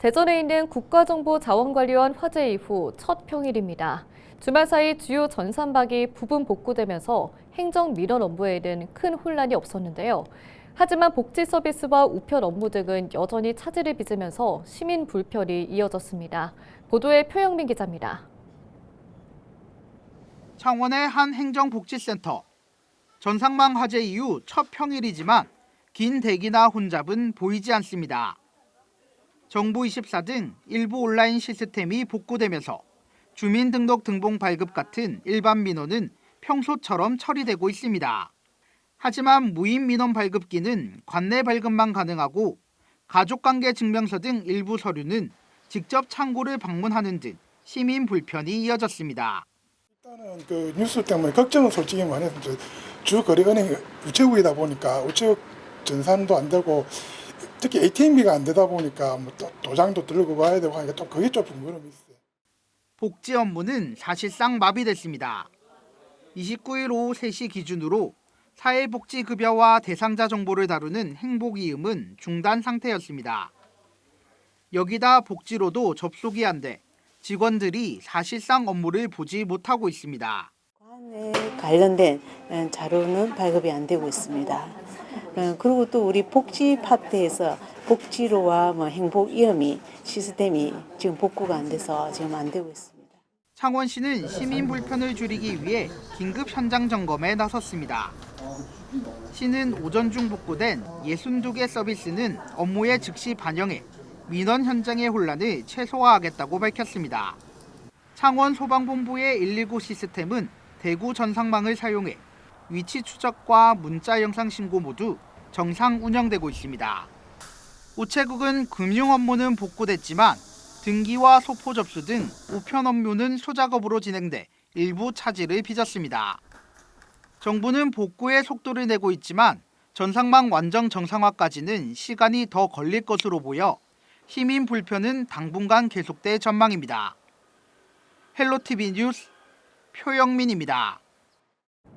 대전에 있는 국가정보자원관리원 화재 이후 첫 평일입니다. 주말 사이 주요 전산박이 부분 복구되면서 행정 민원 업무에는 큰 혼란이 없었는데요. 하지만 복지 서비스와 우편 업무 등은 여전히 차질을 빚으면서 시민 불편이 이어졌습니다. 보도에 표영민 기자입니다. 창원의 한 행정복지센터. 전상망 화재 이후 첫 평일이지만 긴 대기나 혼잡은 보이지 않습니다. 정부24 등 일부 온라인 시스템이 복구되면서 주민등록 등본 발급 같은 일반 민원은 평소처럼 처리되고 있습니다. 하지만 무인 민원 발급기는 관내 발급만 가능하고 가족관계 증명서 등 일부 서류는 직접 창고를 방문하는 등 시민 불편이 이어졌습니다. 일단은 그 뉴스 때문에 걱정은 솔직히 말해서 이제 주 거래 은행이 우체국이다 보니까 우체국 전산도 안 되고 특히 ATM기가 안 되다 보니까 뭐 또 도장도 들고 가야 되고 하니까 또 그게 좀 번거로움이 있어요. 복지 업무는 사실상 마비됐습니다. 29일 오후 3시 기준으로 사회복지급여와 대상자 정보를 다루는 행복이음은 중단 상태였습니다. 여기다 복지로도 접속이 안 돼 직원들이 사실상 업무를 보지 못하고 있습니다. 관에 관련된 어, 자료는 발급이 안 되고 있습니다. 어, 그리고 또 우리 복지 파트에서 복지로와 뭐 행복 이음이 시스템이 지금 복구가 안 돼서 지금 안 되고 있습니다. 창원 시는 시민 불편을 줄이기 위해 긴급 현장 점검에 나섰습니다. 시는 오전 중 복구된 62개 서비스는 업무에 즉시 반영해 민원 현장의 혼란을 최소화하겠다고 밝혔습니다. 창원 소방본부의 119 시스템은 대구 전상망을 사용해 위치 추적과 문자 영상 신고 모두 정상 운영되고 있습니다. 우체국은 금융 업무는 복구됐지만 등기와 소포 접수 등 우편 업무는 소작업으로 진행돼 일부 차질을 빚었습니다. 정부는 복구에 속도를 내고 있지만 전상망 완전 정상화까지는 시간이 더 걸릴 것으로 보여 시민 불편은 당분간 계속될 전망입니다. 헬로티비 뉴스 표영민입니다.